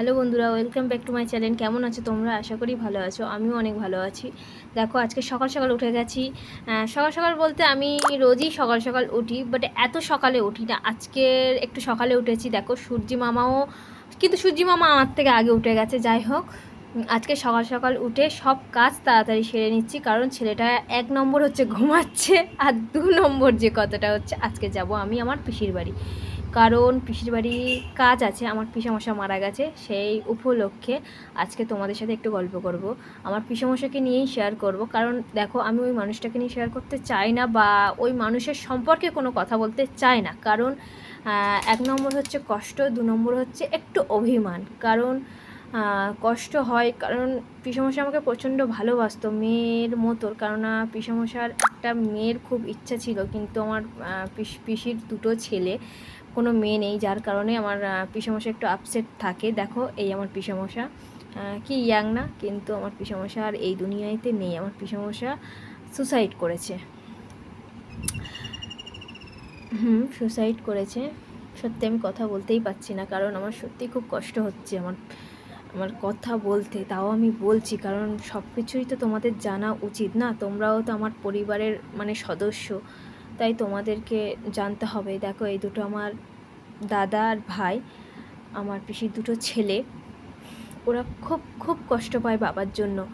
Hello বন্ধুরা welcome back to my channel কেমন আছো তোমরা? আশা করি ভালো আছো, আমিও অনেক ভালো আছি। দেখো, আজকে সকাল সকাল উঠে গেছি। সকাল সকাল বলতে আমি রোজই সকাল সকাল উঠি বাট এত সকালে উঠি না। আজকে একটু সকালে উঠেছি। দেখো, সূর্যি মামাও, কিন্তু সূর্যি মামা আমার থেকে আগে উঠে গেছে, যাই হোক। আজকে সকাল সকাল উঠে সব কাজ তাড়াতাড়ি সেরে নিচ্ছি, কারণ ছেলেটা এক নম্বর হচ্ছে ঘুমাচ্ছে, আর দু নম্বর যে কথাটা হচ্ছে, আজকে যাব আমি আমার পিসির বাড়ি। কারণ পিসির বাড়ি কাজ আছে, আমার পিসামশা মারা গেছে, সেই উপলক্ষে আজকে তোমাদের সাথে একটু গল্প করব। আমার পিসামশাকে নিয়েই শেয়ার করব, কারণ দেখো আমি ওই মানুষটাকে নিয়ে শেয়ার করতে চাই না বা ওই মানুষের সম্পর্কে কোনো কথা বলতে চাই না। কারণ এক নম্বর হচ্ছে কষ্ট, দু নম্বর হচ্ছে একটু অভিমান। কারণ কষ্ট হয়। কারণ পিসামশা আমাকে প্রচণ্ড ভালোবাসতো মেয়ের মতো। কারণ আহ, পিসামশার একটা মেয়ের খুব ইচ্ছা ছিল কিন্তু আমার পিসির দুটো ছেলে কোনো মেয়ে নেই। যার কারণে আমার পিসামশা একটু আপসেট থাকে। দেখো এই আমার পিসামশা কি ইয়াং না কিন্তু আমার পিসামশা আর এই দুনিয়াতে নেই। আমার পিসামশা সুসাইড করেছে। হুম সুসাইড করেছে। সত্যি আমি কথা বলতেই পারছি না কারণ আমার সত্যি খুব কষ্ট হচ্ছে। আমার আমার কথা বলতে, তাও আমি বলছি। কারণ সব কিছুই তো তোমাদের জানা উচিত না? তোমরাও তো আমার পরিবারের মানে সদস্য। তাই তোমাদেরকে জানতে হবে, দেখো এই দুটো আমার দাদা আর ভাই, আমার পিসির দুটো ছেলে। ওরা খুব খুব কষ্ট পায় বাবার জন্য।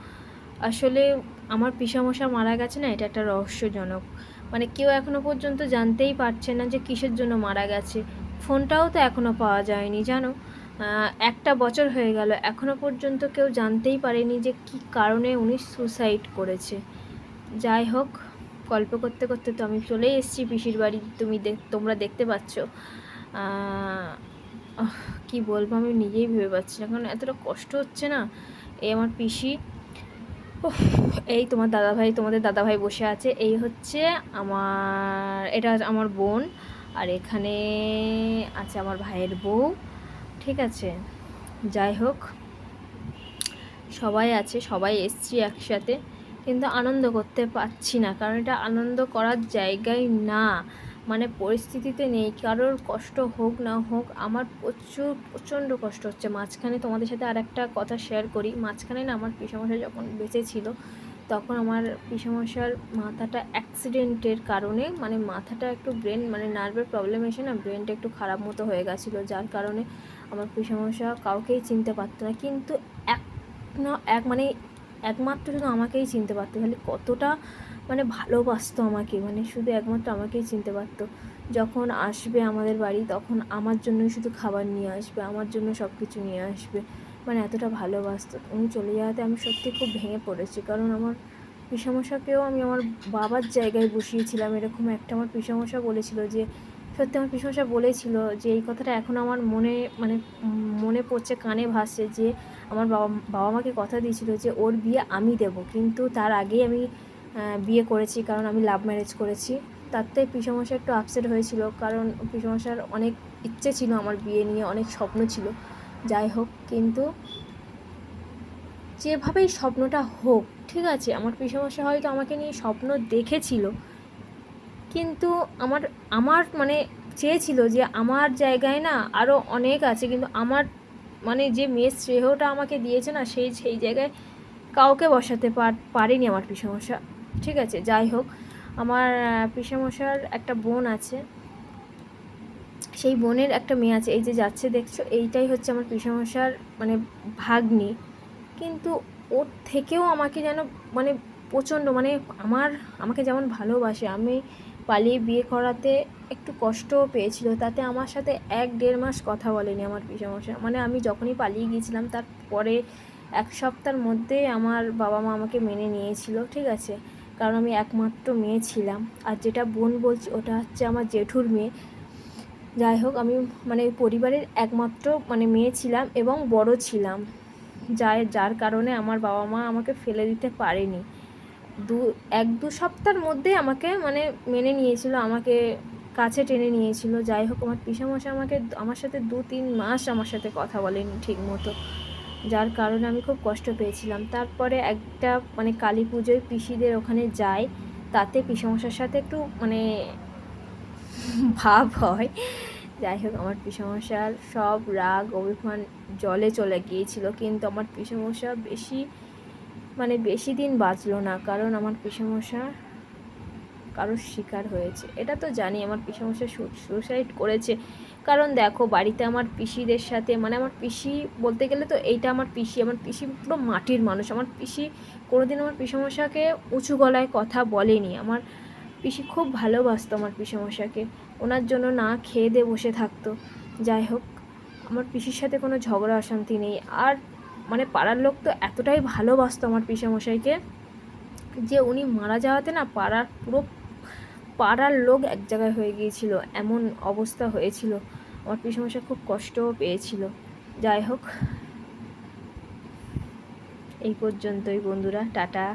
আসলে আমার পিসামশা মারা গেছে না, এটা একটা রহস্যজনক। মানে কেউ এখনও পর্যন্ত জানতেই পারছে না যে কিসের জন্য মারা গেছে। ফোনটাও তো এখনও পাওয়া যায়নি, জানো? একটা বছর হয়ে গেল, এখনও পর্যন্ত কেউ জানতেই পারেনি যে কি কারণে উনি সুসাইড করেছে। যাই হোক, গল্প করতে করতে তো আমি চলে এসেছি পিসির বাড়ি, তুমি তোমরা দেখতে পাচ্ছ। কি বলব আমি নিজেই ভেবে পাচ্ছি না, কারণ এতটা কষ্ট হচ্ছে না। এই আমার পিসি এই তোমার দাদাভাই, তোমাদের দাদাভাই বসে আছে, এই হচ্ছে আমার, এটা আমার বোন, আর এখানে আছে আমার ভাইয়ের বউ। ঠিক আছে। যাই হোক, সবাই আছে, সবাই এসছি একসাথে, কিন্তু আনন্দ করতে পারছি না, কারণ এটা আনন্দ করার জায়গায় না। মানে পরিস্থিতিতে নেই, কারোর কষ্ট হোক না হোক, আমার প্রচুর, প্রচণ্ড কষ্ট হচ্ছে। মাঝখানে তোমাদের সাথে আর একটা কথা শেয়ার করি। মাঝখানে না আমার পিসামশাই যখন বেঁচে ছিল, তখন আমার পিসামশার মাথাটা অ্যাক্সিডেন্টের কারণে মানে মাথাটা একটু ব্রেন মানে নার্ভের প্রবলেম এসে না ব্রেনটা একটু খারাপ মতো হয়ে গেছিল, যার কারণে আমার পিসামশা কাউকেই চিনতে পারতো না। কিন্তু এক, না, এক মানে একমাত্র শুধু আমাকেই চিনতে পারতো, তাহলে কতটা মানে ভালোবাসতো আমাকে মানে শুধু একমাত্র আমাকেই চিনতে পারতো। যখন আসবে আমাদের বাড়ি, তখন আমার জন্যই শুধু খাবার নিয়ে আসবে, আমার জন্য সব কিছু নিয়ে আসবে। মানে এতটা ভালোবাসতো। উনি চলে যাওয়াতে আমি সত্যি খুব ভেঙে পড়েছি, কারণ আমার পিসামশাকেও আমি আমার বাবার জায়গায় বসিয়েছিলাম, এরকম একটা আমার পিসামশা বলেছিল যে সত্যি আমার পিসামশা বলেছিল যে, এই কথাটা এখন আমার মনে মানে মনে পড়ছে, কানে ভাসছে যে, আমার বাবা বাবা মাকে কথা দিয়েছিল যে, ওর বিয়ে আমি দেব। কিন্তু তার আগেই আমি বিয়ে করেছি, কারণ আমি লাভ ম্যারেজ করেছি। তাতে পিসামশা একটু আপসেট হয়েছিল, কারণ পিসামশার অনেক ইচ্ছে ছিল আমার বিয়ে নিয়ে, অনেক স্বপ্ন ছিল। যাই হোক, কিন্তু যেভাবেই স্বপ্নটা হোক, ঠিক আছে? আমার পিসামশা হয়তো আমাকে নিয়ে স্বপ্ন দেখেছিল কিন্তু আমার আমার মানে চেয়েছিল যে আমার জায়গায় না আরও অনেক আছে, কিন্তু আমার মানে যে মেয়ের শ্রেহটা আমাকে দিয়েছে না সেই সেই জায়গায় কাউকে বসাতে পার, পারেনি আমার পিসামশা। ঠিক আছে, যাই হোক, আমার পিসামশার একটা বোন আছে। সেই বোনের একটা মেয়ে আছে, এই যে যাচ্ছে দেখছ, এইটাই হচ্ছে আমার পিসামশার মানে ভাগ্নি। কিন্তু ওর থেকেও আমাকে যেন মানে প্রচণ্ড মানে আমার, আমাকে যেমন ভালোবাসে, আমি পালিয়ে বিয়ে করাতে একটু কষ্টও পেয়েছিল। তাতে আমার সাথে এক দেড় মাস কথা বলেনি আমার পিসামশা মানে আমি যখনই পালিয়ে গিয়েছিলাম, তারপরে এক সপ্তাহের মধ্যে আমার বাবা মা আমাকে মেনে নিয়েছিল, ঠিক আছে? কারণ আমি একমাত্র মেয়ে ছিলাম। আর যেটা বোন বলছি, ওটা হচ্ছে আমার জেঠুর মেয়ে। যাই হোক, আমি মানে পরিবারের একমাত্র মানে মেয়ে ছিলাম এবং বড় ছিলাম। যার যার কারণে আমার বাবা মা আমাকে ফেলে দিতে পারেনি। দু, এক দু সপ্তাহের মধ্যে আমাকে মানে মেনে নিয়েছিল, আমাকে কাছে টেনে নিয়েছিল। যাই হোক, আমার পিসামশাই আমাকে আমার সাথে দু, তিন মাস আমার সাথে কথা বলেনি ঠিক মতো। যার কারণে আমি খুব কষ্ট পেয়েছিলাম। তারপরে একটা মানে কালী পুজোয় পিসিদের ওখানে যাই, তাতে পিসামশার সাথে একটু মানে ভাব হয়। যাই হোক, আমার পিসমশার সব রাগ, অভিমান জলে চলে গিয়েছিল। কিন্তু আমার পিসমশা বেশি মানে বেশি দিন বাঁচলো না, কারণ আমার পিসমশা কারোর শিকার হয়েছে। এটা তো জানি, আমার পিসমশা সুসাইড করেছে। কারণ দেখো, বাড়িতে আমার পিসিদের সাথে মানে আমার পিসি বলতে গেলে তো এইটা আমার পিসি আমার পিসি পুরো মাটির মানুষ। আমার পিসি কোনোদিন আমার পিসমশাকে উঁচু গলায় কথা বলেনি। আমার পিসি খুব ভালোবাসতো আমার পিসমশাকে। ওনার জন্য না খেয়ে দিয়ে বসে থাকতো। যাই হোক, আমার পিসির সাথে কোনো ঝগড়া অশান্তি নেই। আর মানে পাড়ার লোক তো এতটাই ভালোবাসতো আমার পিসামশাইকে যে উনি মারা যাওয়াতে না পাড়ার পুরো পাড়ার লোক এক জায়গায় হয়ে গিয়েছিল, এমন অবস্থা হয়েছিল। আমার পিসামশাই খুব কষ্টও পেয়েছিল। যাই হোক, এই পর্যন্তই বন্ধুরা, টাটা।